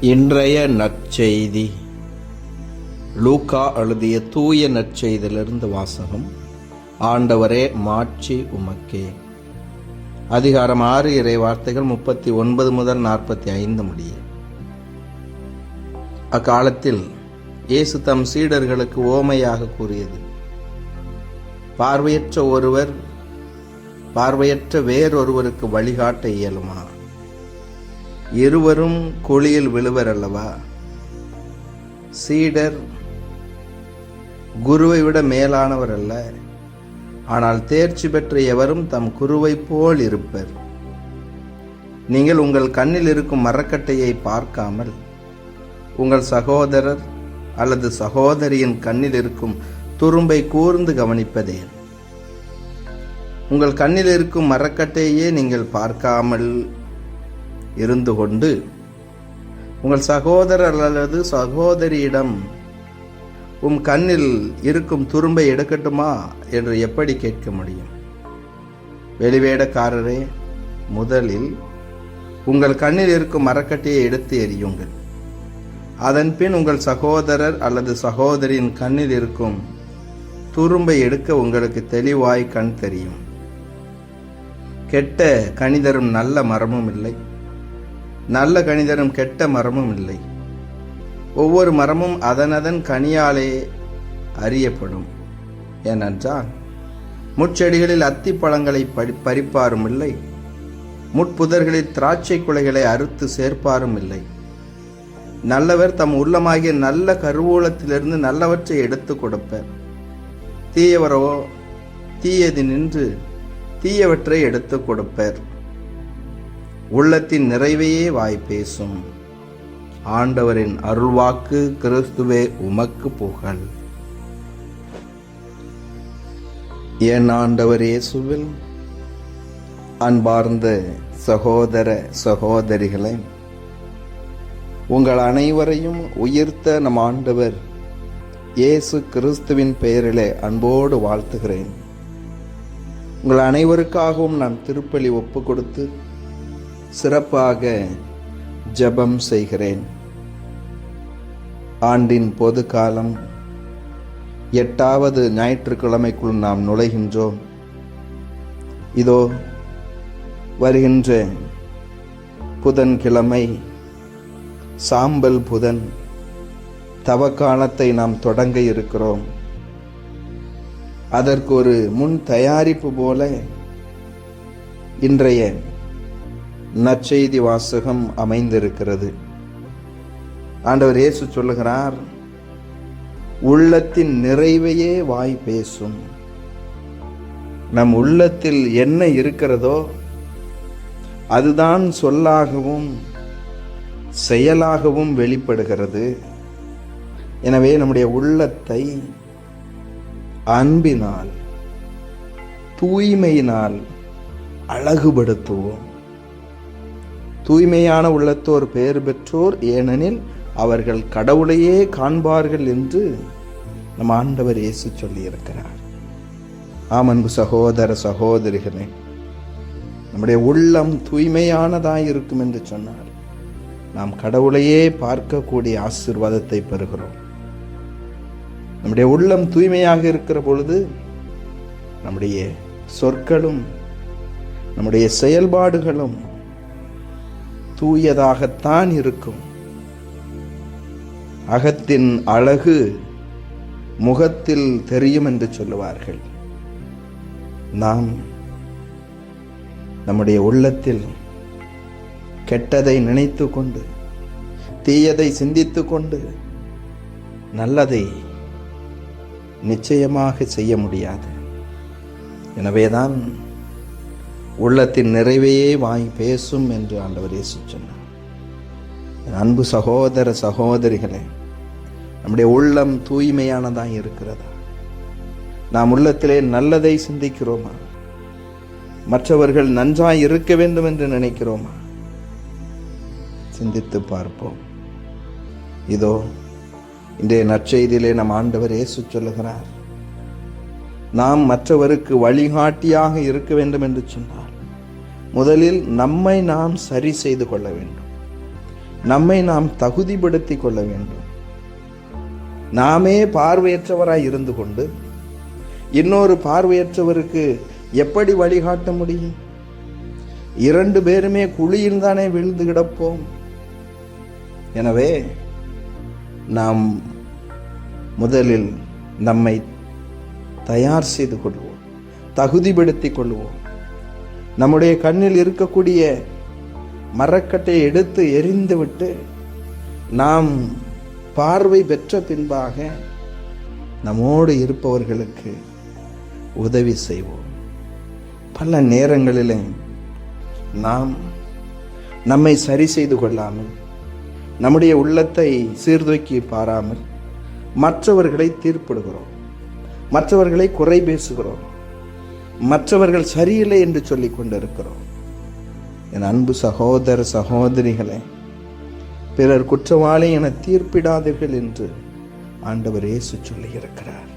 இன்றைய நற்செய்தி. லூக்கா எழுதிய தூய நற்செய்தியிலிருந்து வாசகம். ஆண்டவரே மாட்சி உமக்கே. அதிகாரம் ஆறு இறை வார்த்தைகள் முப்பத்தி ஒன்பது முதல் நாற்பத்தி ஐந்து முடிய. அக்காலத்தில் இயேசு தம் சீடர்களுக்கு ஓமையாக கூறியது. பார்வையற்ற ஒருவர் பார்வையற்ற வேறொருவருக்கு வழிகாட்ட இயலுமா? இருவரும் குழியில் விழுவர் அல்லவா? சீடர் குருவை விட மேலானவர் அல்ல. ஆனால் தேர்ச்சி பெற்ற எவரும் தம் குருவை போல் இருப்பர். நீங்கள் உங்கள் கண்ணில் இருக்கும் மரக்கட்டையை பார்க்காமல் உங்கள் சகோதரர் அல்லது சகோதரியின் கண்ணில் இருக்கும் துரும்பை கூர்ந்து கவனிப்பதே. உங்கள் கண்ணில் இருக்கும் மரக்கட்டையே நீங்கள் பார்க்காமல் இருந்து கொண்டு உங்கள் சகோதரர் அல்லது சகோதரியிடம் உம் கண்ணில் இருக்கும் துரும்பை எடுக்கட்டுமா என்று எப்படி கேட்க முடியும்? வெளிவேடக்காரரே முதலில் உங்கள் கண்ணில் இருக்கும் மரக்கட்டையை எடுத்து எறியுங்கள். அதன் பின் உங்கள் சகோதரர் அல்லது சகோதரியின் கண்ணில் இருக்கும் துரும்பை எடுக்க உங்களுக்கு தெளிவாய் கண் தெரியும். கெட்ட கணிதரும் நல்ல மரமும் இல்லை. நல்ல கணிதரும் கெட்ட மரமும் இல்லை. ஒவ்வொரு மரமும் அதனதன் கனியாலே அறியப்படும். ஏனென்றால் முட்செடிகளில் அத்திப்பழங்களை படி பறிப்பாரும் இல்லை. முட்புதர்களில் திராட்சை குலைகளை அறுத்து சேர்ப்பாரும் இல்லை. நல்லவர் தம் உள்ளமாகிய நல்ல கருவூலத்திலிருந்து நல்லவற்றை எடுத்து கொடுப்பர். தீயவரோ தீயது நின்று தீயவற்றை எடுத்து கொடுப்பர். உள்ளத்தின் நிறைவையே வாய் பேசும். ஆண்டவரின் அருள்வாக்கு கிறிஸ்துவே உமக்கு புகழ். என் ஆண்டவர் இயேசுவில் அன்பார்ந்த சகோதர சகோதரிகளே உங்கள் அனைவரையும் உயிர்த்த நம் ஆண்டவர் இயேசு கிறிஸ்துவின் பெயரிலே அன்போடு வாழ்த்துகிறேன். உங்கள் அனைவருக்காகவும் நான் திருப்பலி ஒப்பு கொடுத்து சிறப்பாக ஜெபம் செய்கிறேன். ஆண்டின் பொது காலம் எட்டாவது ஞாயிற்றுக்கிழமைக்குள் நாம் நுழைகின்றோம். இதோ வருகின்ற புதன்கிழமை சாம்பல் புதன் தவக்காலத்தை நாம் தொடங்க இருக்கிறோம். அதற்கு ஒரு முன் தயாரிப்பு போல இன்றைய நற்செய்தி வாசகம் அமைந்திருக்கிறது. ஆண்டவர் இயேசு சொல்லுகிறார் உள்ளத்தின் நிறைவையே வாய் பேசும். நம் உள்ளத்தில் என்ன இருக்கிறதோ அதுதான் சொல்லாகவும் செயலாகவும் வெளிப்படுகிறது. எனவே நம்முடைய உள்ளத்தை அன்பினால் தூய்மையினால் அழகுபடுத்துவோம். தூய்மையான உள்ளத்தோர் பெயர் பெற்றோர் ஏனெனில் அவர்கள் கடவுளையே காண்பார்கள் என்று நம் ஆண்டவர் இயேசு சொல்லியிருக்கிறார். ஆம் அன்பு சகோதர சகோதரிகளே நம்முடைய உள்ளம் தூய்மையானதாக இருக்கும் என்று சொன்னார். நாம் கடவுளையே பார்க்கக்கூடிய ஆசிர்வாதத்தை பெறுகிறோம். நம்முடைய உள்ளம் தூய்மையாக இருக்கிற பொழுது நம்முடைய சொற்களும் நம்முடைய செயல்பாடுகளும் தூயதாகத்தான் இருக்கும். அகத்தின் அழகு முகத்தில் தெரியும் என்று சொல்லுவார்கள். நாம் நம்முடைய உள்ளத்தில் கெட்டதை நினைத்து கொண்டு தீயதை சிந்தித்து கொண்டு நல்லதை நிச்சயமாக செய்ய முடியாது. எனவேதான் உள்ளத்தின் நிறைவையே வாய் பேசும் என்று ஆண்டவர் இயேசு சொன்னார். அன்பு சகோதர சகோதரிகளே நம்முடைய உள்ளம் தூய்மையானதாக இருக்கிறதா? நாம் உள்ளத்திலே நல்லதை சிந்திக்கிறோமா? மற்றவர்கள் நன்றாய் இருக்க வேண்டும் என்று நினைக்கிறோமா? சிந்தித்து பார்ப்போம். இதோ இன்றைய நற்செய்தியிலே நம் ஆண்டவர் இயேசு சொல்லுகிறார் நாம் மற்றவருக்கு வழிகாட்டியாக இருக்க வேண்டும் என்று சொன்னார். முதலில் நம்மை நாம் சரி செய்து கொள்ள வேண்டும். நம்மை நாம் தகுதிப்படுத்திக் கொள்ள வேண்டும். நாமே பார்வையற்றவராய் இருந்து கொண்டு இன்னொரு பார்வையற்றவருக்கு எப்படி வழிகாட்ட முடியும்? இரண்டு பேருமே குழியில் தானே விழுந்து கிடப்போம். எனவே நாம் முதலில் நம்மை தயார் செய்து கொள்வோம் தகுதிப்படுத்திக் கொள்வோம். நம்முடைய கண்ணில் இருக்கக்கூடிய மரக்கட்டையை எடுத்து எரிந்துவிட்டு நாம் பார்வை பெற்ற பின்பாக நம்மோடு இருப்பவர்களுக்கு உதவி செய்வோம். பல நேரங்களிலே நாம் நம்மை சரி செய்து கொள்ளாமல் நம்முடைய உள்ளத்தை சீர்தூக்கி பாராமல் மற்றவர்களை தீர்ப்பிடுகிறோம். மற்றவர்களை குறை பேசுகிறோம். மற்றவர்கள் சரியில்லை என்று சொல்லிக் கொண்டிருக்கிறோம். என் அன்பு சகோதர சகோதரிகளே பிறர் குற்றவாளி என தீர்ப்பிடாதீர்கள் என்று ஆண்டவர் இயேசு சொல்லியிருக்கிறார்.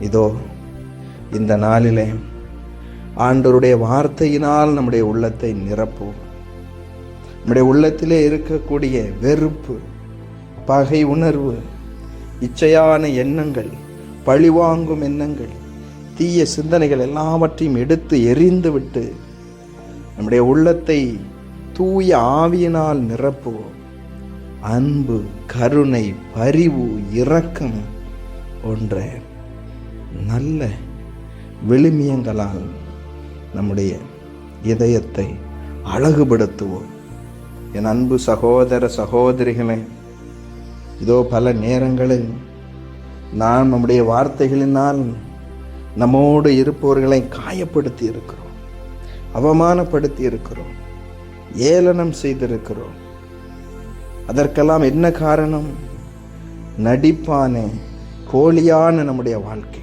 இதோ இந்த நாளிலே ஆண்டவருடைய வார்த்தையினால் நம்முடைய உள்ளத்தை நிரப்புவோம். நம்முடைய உள்ளத்திலே இருக்கக்கூடிய வெறுப்பு பகை உணர்வு இச்சையான எண்ணங்கள் பழிவாங்கும் எண்ணங்கள் தீய சிந்தனைகள் எல்லாவற்றையும் எடுத்து எரிந்துவிட்டு நம்முடைய உள்ளத்தை தூய ஆவியினால் நிரப்புவோம். அன்பு கருணை பரிவு இரக்கம் போன்ற நல்ல விழுமியங்களால் நம்முடைய இதயத்தை அழகுபடுத்துவோம். என் அன்பு சகோதர சகோதரிகளே இதோ பல நேரங்களில் நாம் நம்முடைய வார்த்தைகளினால் நம்மோடு இருப்பவர்களை காயப்படுத்தி இருக்கிறோம். அவமானப்படுத்தி இருக்கிறோம். ஏளனம் செய்திருக்கிறோம். அதற்கெல்லாம் என்ன காரணம்? நடிப்பான போலியான நம்முடைய வாழ்க்கை.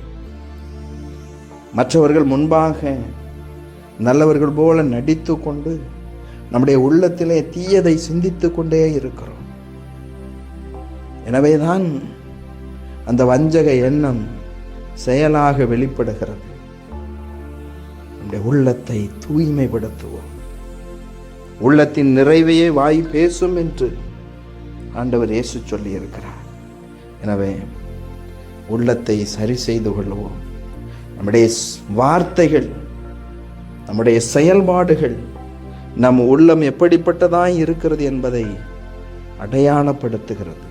மற்றவர்கள் முன்பாக நல்லவர்கள் போல நடித்து கொண்டு நம்முடைய உள்ளத்திலே தீயதை சிந்தித்து கொண்டே இருக்கிறோம். எனவேதான் அந்த வஞ்சக எண்ணம் செயலாக வெளிப்படுகிறது. நம்முடைய உள்ளத்தை தூய்மைப்படுத்துவோம். உள்ளத்தின் நிறைவையே வாய் பேசும் என்று ஆண்டவர் இயேசு சொல்லியிருக்கிறார். எனவே உள்ளத்தை சரி செய்து கொள்வோம். நம்முடைய வார்த்தைகள் நம்முடைய செயல்பாடுகள் நம் உள்ளம் எப்படிப்பட்டதாய் இருக்கிறது என்பதை அடையாளப்படுத்துகிறது.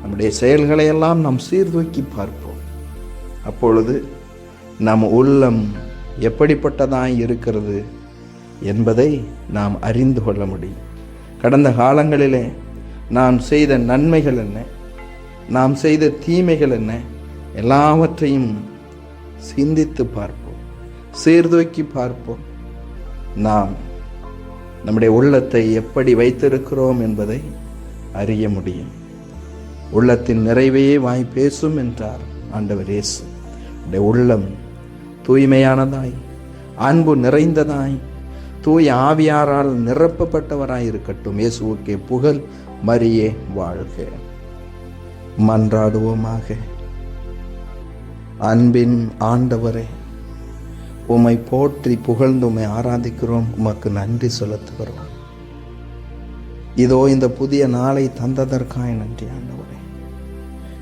நம்முடைய செயல்களை எல்லாம் நாம் சீர்தூக்கி பார்ப்போம். அப்பொழுது நம் உள்ளம் எப்படிப்பட்டதாய் இருக்கிறது என்பதை நாம் அறிந்து கொள்ள முடியும். கடந்த காலங்களிலே நாம் செய்த நன்மைகள் என்ன? நாம் செய்த தீமைகள் என்ன? எல்லாவற்றையும் சிந்தித்து பார்ப்போம். சீர்தூக்கி பார்ப்போம். நாம் நம்முடைய உள்ளத்தை எப்படி வைத்திருக்கிறோம் என்பதை அறிய முடியும். உள்ளத்தின் நிறைவையே வாய் பேசும் என்றார் ஆண்டவர் இயேசு. உடைய உள்ளம் தூய்மையானதாய் அன்பு நிறைந்ததாய் தூய் ஆவியாரால் நிரப்பப்பட்டவராய் இருக்கட்டும். இயேசுவுக்கே புகழ் மரியே வாழ்க. மன்றாடுவோமாக. அன்பின் ஆண்டவரே உம்மை போற்றி புகழ்ந்து உம்மை ஆராதிக்கிறோம். உமக்கு நன்றி செலுத்துகிறோம். இதோ இந்த புதிய நாளை தந்ததற்காய் நன்றி ஆண்டவரே.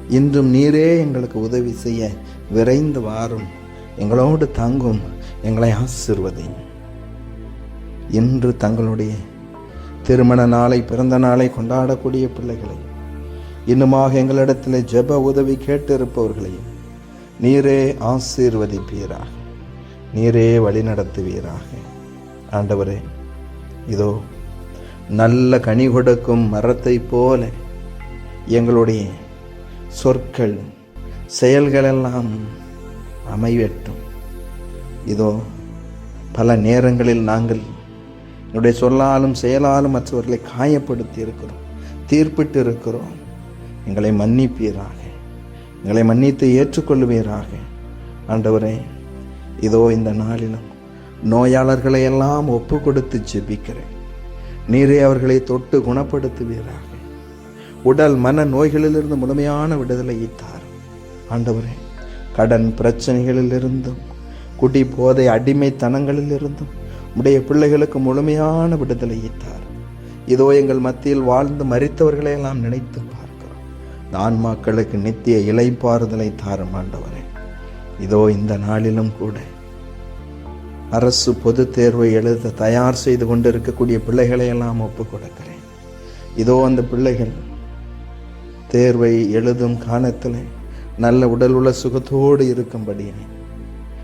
இன்றும் நீரே எங்களுக்கு உதவி செய்ய விரைந்து வாரும். எங்களோடு தங்கும் எங்களை ஆசிர்வதி இன்று தங்களுடைய திருமண நாளை பிறந்த நாளை கொண்டாடக்கூடிய பிள்ளைகளை இன்னுமாக எங்களிடத்தில் ஜெப உதவி கேட்டிருப்பவர்களையும் நீரே ஆசீர்வதிப்பீராக. நீரே வழிநடத்துவீராக ஆண்டவரே இதோ நல்ல கனி கொடுக்கும் மரத்தைப் போல எங்களுடைய சொற்கள் செயல்களெல்லாம் அமைவட்டும் இதோ பல நேரங்களில் நாங்கள் என்னுடைய சொல்லாலும் செயலாலும் மற்றவர்களை காயப்படுத்தி இருக்கிறோம் தீர்ப்பிட்டு இருக்கிறோம் எங்களை மன்னிப்பீராக. எங்களை மன்னித்து ஏற்றுக்கொள்வீராக ஆண்டவரே இதோ இந்த நாளிலும் நோயாளர்களை எல்லாம் ஒப்பு கொடுத்து ஜெபிக்கிறேன். நீரே அவர்களை தொட்டு குணப்படுத்துவீராக. உடல் மன நோய்களிலிருந்து முழுமையான விடுதலையை தார் ஆண்டவரே கடன் பிரச்சனைகளிலிருந்தும் குடி போதை அடிமைத்தனங்களிலிருந்தும் உடைய பிள்ளைகளுக்கு முழுமையான விடுதலையை தார் இதோ எங்கள் மத்தியில் வாழ்ந்து மறித்தவர்களையெல்லாம் நினைத்து பார்க்கிறோம். நான் ஆன்மாக்களுக்கு நித்திய இலைப்பாறுதலை தாரும் ஆண்டவரே. இதோ இந்த நாளிலும் கூட அரசு பொதுத் தேர்வை எழுத தயார் செய்து கொண்டிருக்கக்கூடிய பிள்ளைகளையெல்லாம் ஒப்புக் கொடுக்கிறேன் இதோ அந்த பிள்ளைகள் தேர்வை எழுதும் காலத்தில் நல்ல உடல் உள்ள சுகத்தோடு இருக்கும்படியாய்.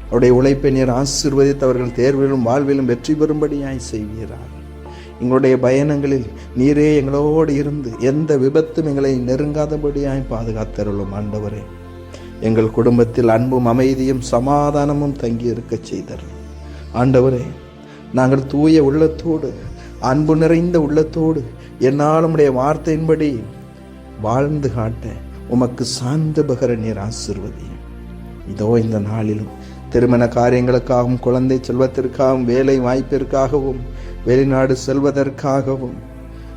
அவருடைய உழைப்பை நீர் ஆசிர்வதித்து அவர்கள் தேர்விலும் வாழ்விலும் வெற்றி பெறும்படியாய் செய்வீரார் எங்களுடைய பயணங்களில் நீரே எங்களோடு இருந்து எந்த விபத்தும் எங்களை நெருங்காதபடியாய் பாதுகாத்தருளும் ஆண்டவரே. எங்கள் குடும்பத்தில் அன்பும் அமைதியும் சமாதானமும் தங்கி இருக்கச் செய்தர் ஆண்டவரே நாங்கள் தூய உள்ளத்தோடு அன்பு நிறைந்த உள்ளத்தோடு என்னால் உம்முடைய வார்த்தையின்படி வாழ்ந்து காட்ட உமக்கு சார்ந்த பகர நீர் ஆசிர்வதியும். இதோ இந்த நாளிலும் திருமண காரியங்களுக்காகவும் குழந்தை செல்வத்திற்காகவும் வேலை வாய்ப்பிற்காகவும் வெளிநாடு செல்வதற்காகவும்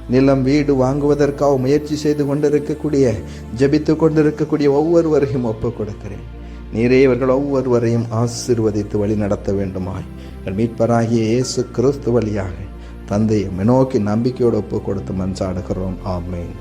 நிலம் வீடு வாங்குவதற்காக முயற்சி செய்து கொண்டிருக்கக்கூடிய ஜெபித்து கொண்டிருக்கக்கூடிய ஒவ்வொருவரையும் ஒப்புக் கொடுக்கிறேன். நீரே இவர்கள் ஒவ்வொருவரையும் ஆசீர்வதித்து வழி நடத்த வேண்டுமாய். எங்கள் மீட்பராகிய இயேசு கிறிஸ்து வழியாக தந்தையை நோக்கி நம்பிக்கையோடு ஒப்புக் கொடுத்து மன்றாடுகிறோம். ஆமேன்.